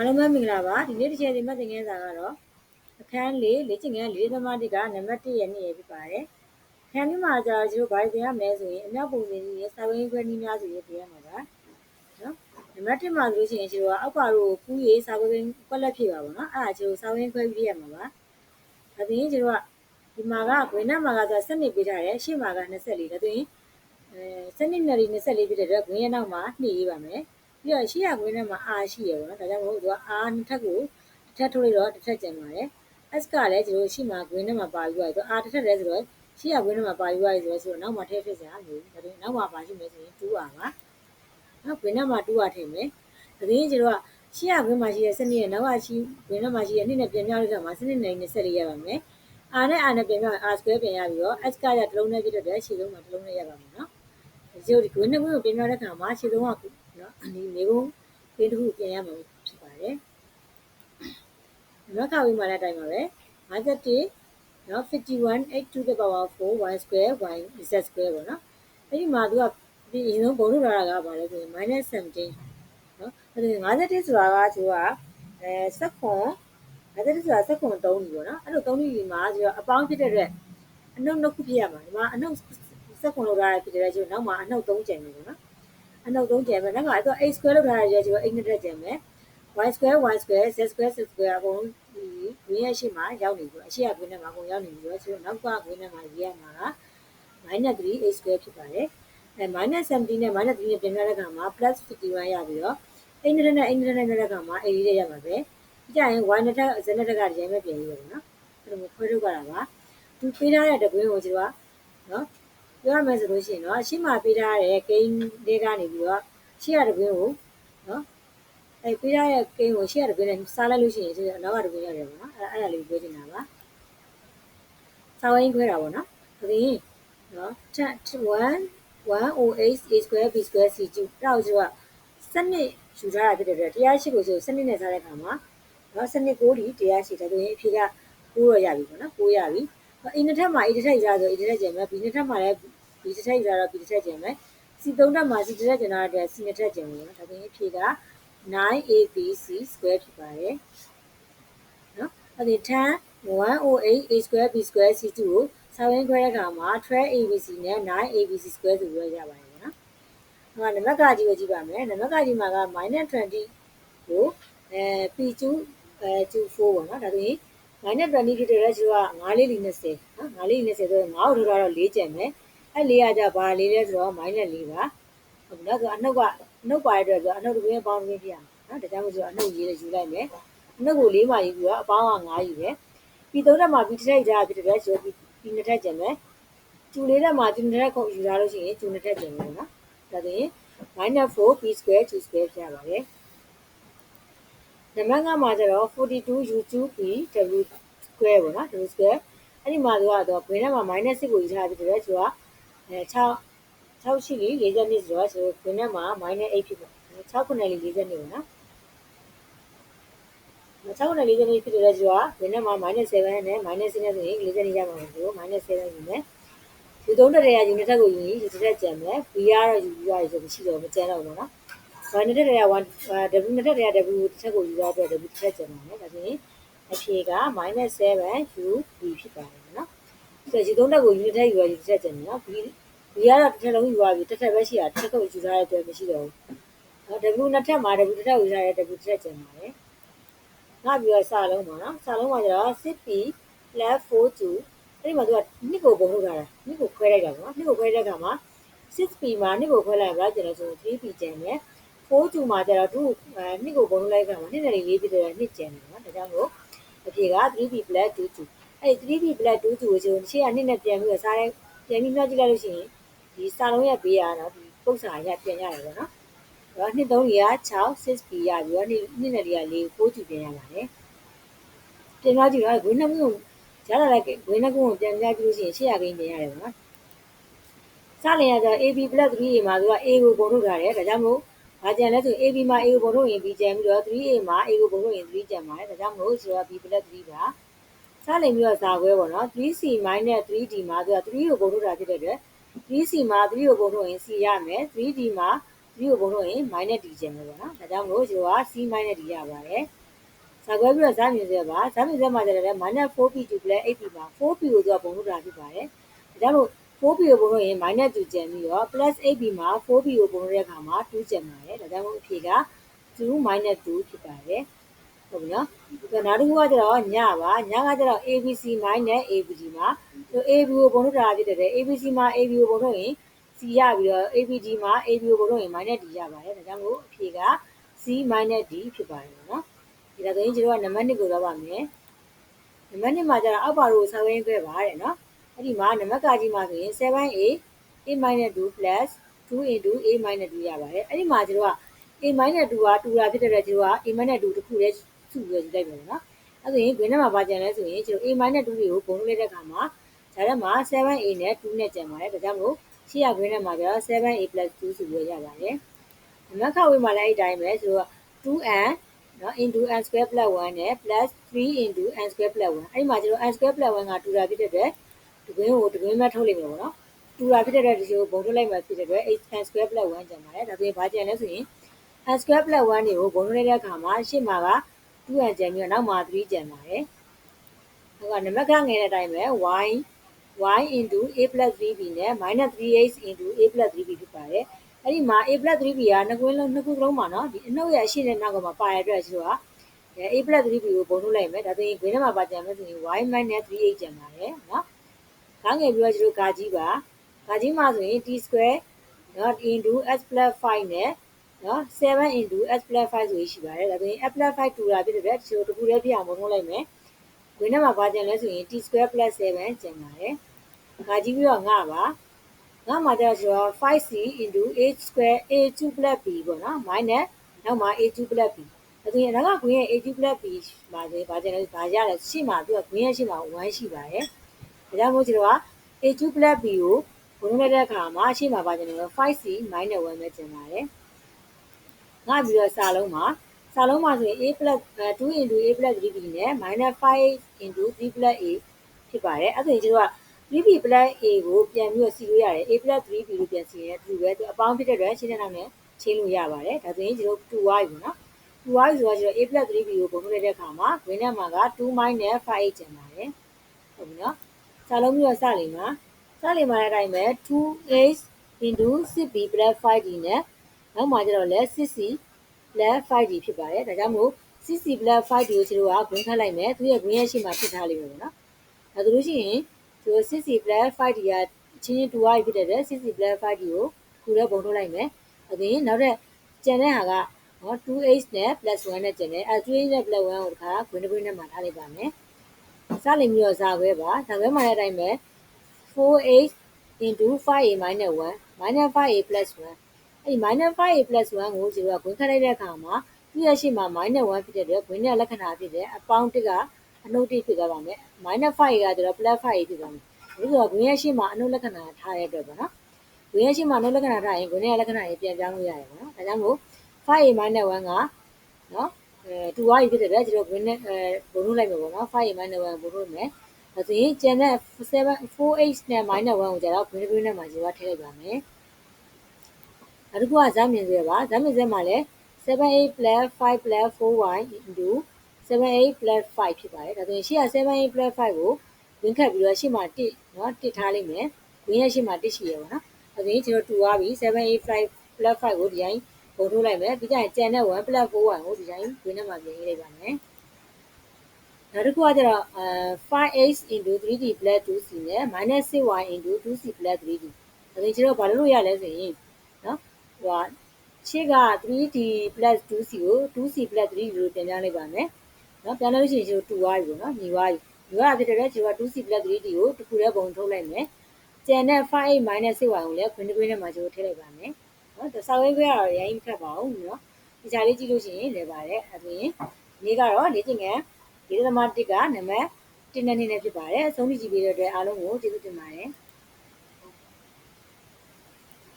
အားလုံးပဲမင်္ဂလာပါဒီနေ့တစ်ချက်ဒီမှတ်သင်ခန်းစာကတော့အခန်းလေးလေ့ကျင့်ခန်းလေးသမားတစ်ကနံပါတ်1ရဲ့နေ့ရဖြစ်ပါတယ်အခန်းนี้မှာကျတော့ကျွန်တော်ဘာသင်ရမလဲဆိုရင်အမြောက်ပုံစံကြီးရဲ့စာဝင်ခွဲနည်းများဆိုရေးသင်ရမှာပါနော်နံပါတ်1မှာဆိုလို့ရှိရင်ကျွန်တော်အောက်ပါတို့ကူးရေးစာဝင်ကွက်လက်ဖြစ်ပါပါနော်အဲ့ဒါကျွန်တော်စာဝင်ခွဲပြီးရမှာပါဒါပြင်ကျွန်တော်ကဒီမှာကဝိနတ်မှာကဆိုစနစ်ပေးထားတယ်ရှေ့မှာက24ဒါဆိုရင်အဲစနစ်နယ်ရီ24ဖြစ်တဲ့အတွက်ဝင်းရနောက်မှာနှိရေးပါမယ် ပြီးတော့ရှေ့ရခွင်းထဲမှာ R ရှိရပါတော့ဒါကြောင့်မို့သူက R နှစ်ထပ်ကိုတစ်ထပ်ထုတ်လိုက်တော့တစ်ထပ်ကျန်ပါတယ် S ကလည်းကျွန်တော်ရှေ့မှာခွင်းထဲမှာပါပြီးသွားပြီသူ R တစ်ထပ်တည်းဆိုတော့ရှေ့ရခွင်းထဲမှာပါပြီးသွားပြီဆိုတော့ဆိုတော့နောက်မှာထည့်ထည့်စရာမလိုဘူးဒါပေမဲ့နောက်မှာပါရှိမယ်ဆိုရင် 2R ပါနော်ခွင်းထဲမှာ 2R ထည့်မယ်ဒါပြင်ကျွန်တော်ကရှေ့ရခွင်းမှာရှိတဲ့စနစ်ရဲ့နောက်ကရှိခွင်းထဲမှာရှိတဲ့နှစ်နဲ့ပြန်မြောက်တဲ့အခါမှာစနစ်နဲ့24ရပါမယ် R နဲ့ R နဲ့ပြန်မြောက်ရင် R square ပြန်ရပြီးတော့ S ကရတစ်လုံးနဲ့ပြည့်တဲ့ရှေ့ဆုံးမှာတစ်လုံးနဲ့ရပါမယ်နော်ဒီလိုဒီခွင်းနဲ့ခွင်းကိုပြန်မြောက်တဲ့အခါမှာရှေ့ဆုံးက နော်ဒီမေကုန်းခွင်းတစ်ခုပြန်ရမှာဖြစ်ပါတယ်နောက်ခါဝေးမှာလည်းအတိုင်းပါပဲ51နော်51 8 to the power 4 y square y z square ပေါ့နော်အဲ့ဒီမှာသူကဒီအရင်ဆုံးဘုံထုတ်လာတာကဘာလဲဆိုရင် -17 နော်အဲ့ဒီ51ဆိုတာကသူကအဲစက်ခွန်51ဆိုတာစက်ခွန်3ကြီးပေါ့နော်အဲ့လို3ကြီးမှာသူကအပေါင်းဖြစ်တဲ့အတွက်အနှုတ်နှစ်ခုဖြစ်ရမှာဒီမှာအနှုတ်စက်ခွန်လောက်ထားရဖြစ်တဲ့အတွက်နောက်မှာအနှုတ်3ကျန်နေပေါ့နော် အနှုတ်3ကျန်မယ်နောက်ကအဲ့တော့ a square လောက်ထားရတဲ့အတွက် a နဲ့တက်ကျန်မယ် y square y square z square z square အကုန်ဒီဝင်းရဲ့ရှေ့မှာရောက်နေပြီအရှိရကွင်းထဲမှာအကုန်ရောက်နေပြီဆိုတော့နောက်ကကွင်းထဲမှာရေးရမှာက -3 a square ဖြစ်ပါတယ်အဲ -17 နဲ့ -3 နဲ့ပြင်ထားတဲ့အခါမှာ +51 ရပြီးတော့အိန္ဒြနဲ့အိန္ဒြနဲ့တဲ့အခါမှာ80တဲ့ရမှာပဲကြရင် y နဲ့ထက် z နဲ့တက်ကဒီတိုင်းပဲပြင်ရပါတော့အဲ့လိုမျိုးခွဲထုတ်ကြတာပါသူပေးထားတဲ့တကွင်းကိုကျွန်တော်ကနော် ပြောရမယ်ဆိုလို့ရှိရင်တော့ရှေ့မှာပေးထားတဲ့ဂိမ်းလေးကနေပြီးတော့ရှေ့ရတကွင်းကိုနော်အဲပေးထားတဲ့ဂိမ်းကိုရှေ့ရတကွင်းနဲ့စားလိုက်လို့ရှိရင်ဒီနောက်ကတကွင်းရတယ်ပေါ့နော်အဲ့အဲ့ဒါလေးပြောချင်တာပါစာဝင်းခွဲတာပေါ့နော်ဒီနော်1 108 a square b square c ကျတော့ကျွန်တော်စနစ်ယူထားတာဖြစ်တဲ့အတွက်တရားရှိကိုဆိုစနစ်နဲ့စားတဲ့အခါမှာနော်စနစ်6ဒီတရားရှိတယ်ဆိုရင်အဖြေက9တော့ရပြီပေါ့နော်9ရပြီ အင်းတစ်ထက်မှာအင်းတစ်ထက်ရဆိုအင်းတစ်ထက်ကျန်မယ်ဘီနှစ်ထက်မှာလည်းဘီတစ်ထက်ရတော့ဘီတစ်ထက်ကျန်မယ်စီ3ထက်မှာစီတစ်ထက်ကျန်တော့တဲ့စီနှစ်ထက်ကျန်မယ်နော်ဒါပြင်အဖြေက 9abc square ဖြစ်ပါတယ်နော်အဲ့ဒီ10 108 a square b square c2 ကိုစာရင်းခွဲတဲ့အခါမှာ 12abc နဲ့ 9abc square ဆိုပြီးရပါတယ်နော်။ဟိုကနံပါတ်ကကြီးကိုကြည့်ပါမယ်။နံပါတ်ကကြီးမှာက -20 ကိုအဲ p2 အဲ 24ပေါ့နော်။ဒါဆိုရင် -20 ဖြစ်တဲ့ကျိုးက9လေး20နော်9လေး20ဆိုတော့9ကိုထုတ်တော့4ကျန်မယ်။အဲ4ကကြဘာလေးလဲဆိုတော့ -4 ပါ။ဟုတ်လားဆိုအနှုတ်ကအနှုတ်ပါတဲ့အတွက်ဆိုအနှုတ်တစ်ပင်းပေါင်းတစ်ပင်းပြရမယ်နော်။ဒါကြောင့်မို့ဆိုအနှုတ်ရေးလေယူလိုက်မယ်။အနှုတ်ကို4မှာယူပြီးတော့အပေါင်းက9ယူတယ်။ပြီး3တက်မှာပြီးတစ်ထည့်ကြဖြစ်တဲ့အတွက်ဆိုပြီးနှစ်ထပ်ကျင်မယ်ကျူလေးတက်မှာကျူနှစ်ထပ်ခုယူထားလို့ရှိရင်ကျူနှစ်ထပ်ကျင်မယ်နော်ဒါဆိုရင် -4 p square 2 square ဖြစ်ရပါတယ် နံပါတ်5မှာကျတော့42 u2 p w square ပေါ့နော် w square အဲ့ဒီမှာသူကတော့ဘယ်ထဲမှာ -6 ကိုယူထားပြီးတဲ့သူကအဲ6 6ရှိလီ40နှစ်ဆိုတော့ဆိုဘယ်ထဲမှာ -8 ဖြစ်ပေါ့6ခုနဲ့40နှစ်ပေါ့နော်640နေဖြစ်တဲ့ကျွာဘယ်နဲ့မှာ -7 နဲ့ -6 နဲ့ဆိုရင်40နေရမှာမဟုတ်ဘူး -7 ယူမယ်ဒီသုံးတက်ရယူနှစ်ထပ်ကိုယူရင်ယူတစ်ထပ်ကျန်မယ် B ကတော့ယူပြီးရတယ်ဆိုမရှိတော့မကျန်တော့ဘူးနော် ဘာနှစ်ထက်တရ1 W နှစ်ထက်တရ W တစ်ထပ်ကိုယူရအတွက် W တစ်ထပ်ကျန်ပါမယ်ဒါဆိုရင်အဖြေက -7 U B ဖြစ်ပါတယ်နော်ဆိုတော့ဒီသုံးတက်ကိုယူနှစ်ထပ်ယူရယူတစ်ထပ်ကျန်တယ်နော် B B ကတော့တစ်ထပ်လုံးယူရပြီတစ်ထပ်ပဲရှိတာတစ်ထပ်ကိုယူထားတဲ့အတွက်မရှိတော့ဘူးနော် W နှစ်ထပ်မှာ W တစ်ထပ်ယူထားတဲ့ W တစ်ထပ်ကျန်ပါတယ်နောက်ပြီးတော့စာလုံးပါနော်စာလုံးမှာကျတော့ 6p plus 4 2အဲ့ဒီမှာသူကနှစ်ကိုပုံထုတ်ထားတာနှစ်ကိုခွဲလိုက်တာပေါ့နော်နှစ်ကိုခွဲတဲ့အခါမှာ 6p မှာနှစ်ကိုခွဲလိုက်ရင်ဘာကျန်လဲဆိုရင် 3p ကျန်တယ် 4 2မှာကျတော့သူနှစ်ကိုပုံထုတ်လိုက်တဲ့အခါမှာနှစ်နဲ့လေးပြည့်တဲ့နှစ်ကျန်တယ်နော်ဒါကြောင့်မို့အဖြေက 3p plus 2 2အဲ့ 3p plus 2 2ကိုကျွန်တော်ရှေ့ကနှစ်နဲ့ပြန်ပြီးတော့စားတဲ့ပြန်ပြီးနှောက်ကြည့်လိုက်လို့ရှိရင်ဒီစာလုံးရဲ့ဘေးကတော့ဒီပုတ်စာရပြန်ရတယ်ပေါ့နော်တော့နှစ်သုံးကြီးက6 6p ရပြီးတော့နှစ်နှစ်နဲ့လေးက4 4ကြည့်ပြန်ရပါတယ်ပြင်သွားကြည့်တော့ဝင်းနှမှုရလာတဲ့ဝင်းနှမှုကိုပြန်ပြကြည့်လို့ရှိရင်800ဂိမ်းပြန်ရတယ်ပေါ့နော်စလင်ရတော့ AB + 3A မှာသူက A ကိုပုံထုတ်ထားတယ်ဒါကြောင့်မို့ ဘာကြံလဲဆို AB မှာ A ကိုပုံထုတ်ရင် B ကြံပြီးတော့ 3A မှာ A ကိုပုံထုတ်ရင်3ကြံပါတယ်ဒါကြောင့်မို့ဆိုတော့ B + 3ပါစလင်ပြီးတော့ဇာခွဲပေါ့နော် 3C - 3D မှာသူက3ကိုပုံထုတ်တာဖြစ်တဲ့အတွက် 3C မှာ3ကိုပုံထုတ်ရင် C ရမယ် 3D မှာ3 3ကိုပုံလို့ရင် -d ကျန်မယ်ပေါ့နော်ဒါကြောင့်မို့ကျွန်တော်က c -d ရပါတယ်စာခွဲပြီးတော့ဇာမြင်စေပါဇာမြင်စေမှာကြတယ် -4p 2 8p မှာ 4p ကိုသူကပုံလို့တာဖြစ်ပါတယ်ဒါကြောင့် မို့ 4p ကိုပုံလို့ရင် -2 ကျန်ပြီးတော့ +8p မှာ 4p ကိုပုံလို့တဲ့အခါမှာ2ကျန်ပါတယ်ဒါကြောင့်မို့အဖြေက2 2ဖြစ်ပါတယ်ဟုတ်ပြီနော်ဒီနောက်တစ်ခုကကျတော့ညပါညကကျတော့ abc abd မှာ ab ကိုပုံလို့တာဖြစ်တယ် abc မှာ ab ကိုပုံလို့ရင် c ရပြီးတော့ abd မှာ ab ကိုပုံလို့ရင် -d ရပါတယ်ဒါကြောင့်မို့အဖြေက c -d ဖြစ်ပါတယ်နော်ဒီတော့ကျွန်တော်ကနံပါတ်1ကိုသွားပါမယ်နံပါတ်2မှာကျတော့အောက်ပါတို့ဆောင်းရင်းခဲ့ပါတဲ့နော် အဲ့ဒီမှာနံပါတ်ကကြီးမှာဆိုရင် 7a a 2 plus 2 into a 2ရပါတယ်အဲ့ဒီမှာကျွန်တော်က a 2ကတူတာဖြစ်တဲ့အတွက်ကျွန်တော်က a 2တစ်ခုလေးစုပြီးယူလိုက်မယ်နော်အဲ့ဆိုရင်ဂွင်းထဲမှာပါကြံလဲဆိုရင်ကျွန်တော် a 2တွေကိုပုံလို့လိုက်တဲ့အခါမှာဒါထဲမှာ 7a နဲ့2နဲ့ကြံပါတယ်ဒါကြောင့်မို့ရှေ့ရဂွင်းထဲမှာကျတော့ 7a 2ဆိုပြီးရပါတယ်နံပါတ်ခဝေးမှာလည်းအဲ့အတိုင်းပဲဆိုတော့ 2n နော် into n square plus 1နဲ့ plus 3 into n square plus 1အဲ့ဒီမှာကျွန်တော် n square plus 1ကတူတာဖြစ်တဲ့အတွက် ဒီကွင်းကိုဒီကွင်းမဲ့ထုတ်လိုက်မယ်ပေါ့နော်တူတာဖြစ်တဲ့အတွက်ဒီလိုဘုံထုတ်လိုက်မှဖြစ်တဲ့အတွက် n square plus 1ကျန်ပါတယ်ဒါဆိုရင်ဘာကျန်လဲဆိုရင် n square plus 1တွေကိုဘုံထုတ်လိုက်တဲ့အခါမှာရှေ့မှာက 2n ကျန်ပြီးတော့နောက်မှာ3ကျန်ပါတယ်ဟိုကနံပါတ်ကငယ်တဲ့အတိုင်းပဲ y y into a plus 3b နဲ့ minus 3h into a plus 3b ဖြစ်ပါတယ်အဲ့ဒီမှာ a plus 3b ကနှစ်ခုလုံးနှစ်ခုလုံးပါနော်ဒီအနှုတ်ရရှိတဲ့နောက်ကမှာပါရတဲ့အတွက်ကျွန်တော်က a plus 3b ကိုပုံထုတ်လိုက်မယ်ဒါဆိုရင် green ထဲမှာပါကြမယ်ဆိုရင် y minus 3h ကျန်ပါတယ်နော် ခေါင်းငယ်ပြီးတော့ကျွန်တော်ဂါကြီးပါဂါကြီးမှာဆိုရင် t square နော် into s plus 5နဲ့နော်7 into s plus 5ဆိုရင်ရှိပါတယ်ဒါဆိုရင် s plus 5တူတာဖြစ်တဲ့အတွက်ကျွန်တော်တခုလေးပြအောင်ပုံထုတ်လိုက်မယ်ဝင်းထဲမှာပါကြလဲဆိုရင် t square plus 7ကျန်ပါတယ်ဂါကြီးပြီးတော့ငါပါငါမှာကျတော့ 5c into a square a2 plus b ပေါ့နော် minus နောက်မှာ a2 plus b ဒါဆိုရင်နောက်ကဂွင်းရဲ့ a2 plus b ပါလေပါကျလဲဘာရလဲရှေ့မှာသူကဂွင်းရဲ့ရှေ့မှာ1ရှိပါတယ် ဒါကြောင့်မို့ကျွန်တော်က a2 plus b ကိုဘုံလိုက်တဲ့အခါမှာရှေ့မှာပါကျလဲ 5c minus 1ပဲကျန်ပါတယ်ငါပြီးတော့စာလုံးမှာစာလုံးမှာဆိုရင် a plus 2 into a plus 3b နဲ့ minus 5 into 3 plus a ဖြစ်ပါတယ်အဲ့ဒါကျွန်တော်က 3b plus a ကိုပြန်ပြီးတော့စီလို့ရတယ် a plus 3b လို့ပြန်စီရင်သူပဲသူအပေါင်းဖြစ်တဲ့အတွက်ရှင်းတဲ့နောက်နဲ့ချင်းလို့ရပါတယ်ဒါဆိုရင်ကျွန်တော် 2 y ပေါ့နော် 2 y ဆိုတော့ကျွန်တော် a plus 3b ကိုပုံထုတ်လိုက်တဲ့အခါမှာဂွင်းထဲမှာက2 minus 5a ကျန်ပါတယ်ဟုတ်ပြီနော် စာလုံးပြီးတော့စလိမ့်မှာစလိမ့်မှာတဲ့အတိုင်းပဲ 2a into 6b plus 5d နဲ့နောက်မှာကျတော့လဲ 6c plus 5d ဖြစ်ပါတယ်ဒါကြောင့်မို့ 6c plus 5d ကိုကျွန်တော်ကဂွင်းခတ်လိုက်မယ်သူရဲ့ဂွင်းရဲ့ရှေ့မှာဖြစ်ထားလိမ့်မယ်ပေါ့နော်ဒါဆိုလို့ရှိရင်ဒီ 6c plus 5d ကချင်းချင်းတူရဖြစ်တဲ့အတွက် 6c plus 5d ကိုခုလည်းပုံထုတ်လိုက်မယ်အပြင်နောက်တဲ့ကျန်တဲ့ဟာကနော် 2h နဲ့ plus 1နဲ့ကျန်တယ်အဲ 2h နဲ့ plus 1ကိုတခါဂွင်းတစ်ဂွင်းနဲ့မှာထားလိုက်ပါမယ် စလိမ်ပြီးတော့ဇာခွဲပါဇာခွဲမှာတဲ့အတိုင်းပဲ 4h into 5a minus 1 minus 5a plus 1အဲ့ဒီ minus 5a plus 1ကိုကျွန်တော်ကဂွင်းခတ်လိုက်တဲ့အခါမှာသူ့ရဲ့ရှေ့မှာ minus 1ဖြစ်တဲ့အတွက်ဂွင်းရဲ့လက္ခဏာဖြစ်တဲ့အပေါင်းတစ်ကအနှုတ်တစ်ဖြစ်သွားပါမယ် minus 5ကကျတော့ plus 5ဖြစ်သွားမယ်ဒါဆိုတော့ဂွင်းရဲ့ရှေ့မှာအနှုတ်လက္ခဏာထားရတဲ့အတွက်ပေါ့နော်ဂွင်းရဲ့ရှေ့မှာအနှုတ်လက္ခဏာထားရင်ဂွင်းရဲ့လက္ခဏာကြီးပြန်ပြောင်းလို့ရတယ်ပေါ့နော်ဒါကြောင့်မို့ 5a minus 1ကနော် အဲ2 y ဖြစ်တဲ့အတွက်ကျွန်တော်ဂွင်းနဲ့အဲဘုံထုတ်လိုက်မယ်ပေါ့နော် 5a minus 1ဘုံထုတ်မယ်ဒါဆိုရင်ကျန်တဲ့7 4h နဲ့ minus 1ကိုကျတော့ green green နဲ့မှာကျွန်တော်ထည့်လိုက်ပါမယ်နောက်တစ်ခုကဇာမြင်စဲပါဇာမြင်စဲမှာလည်း 7a plus 5 plus 4y into 7a plus 5ဖြစ်ပါတယ်ဒါဆိုရင်ရှေ့က 7a plus 5ကိုဝင်ခတ်ပြီးတော့ရှေ့မှာ1เนาะတစ်ထားလိုက်မယ်ဝင်ရရှေ့မှာ1ရှိရပါတော့ဒါဆိုရင်ကျွန်တော်တူသွားပြီ 7a 5 plus 5ကိုဒီတိုင်း ပုံထုတ်လိုက်မယ်ပြီးကြရင်ကျန်တဲ့1 plus 4y ကိုဒီတိုင်းဝင်ထဲမှာပြင်ရေးလိုက်ပါမယ်နောက်တစ်ခုကကျတော့အဲ 5h into 3d plus 2c နဲ့ -6y into 2c plus 3d ဒါဆိုရင်ကျွန်တော်ဘာလို့လို့ရလဲဆိုရင်နော်ဟိုရှေ့က 3d plus 2c ကို 2c plus 3d လို့ပြန်ပြလိုက်ပါမယ်နော်ပြန်လို့ရှိရင်ကျွန်တော်2 y ပေါ့နော်ညီ y ညီ y ဖြစ်တဲ့ကျွန်တော် 2c plus 3d ကိုတစ်ခုတည်းပုံထုတ်လိုက်မယ်ကျန်တဲ့ 5h minus 6y ကိုလည်းခွင်းတစ်ခွင်းထဲမှာကျွန်တော်ထည့်လိုက်ပါမယ် နော်ဒါစာဝင်းခွဲကတော့ရိုင်းမခတ်ပါဘူးနော်ဒီကြားလေးကြည့်လို့ရှိရင်လည်းပါတယ်အဲဒါရင်ဒီကတော့လေ့ကျင့်ခန်းဒီသမားတစ်ကနံပါတ်1နဲ့2နဲ့ဖြစ်ပါတယ်အဆုံးထိကြည့်ပြီးတဲ့အတွက်အားလုံးကိုကျေးဇူးတင်ပါတယ်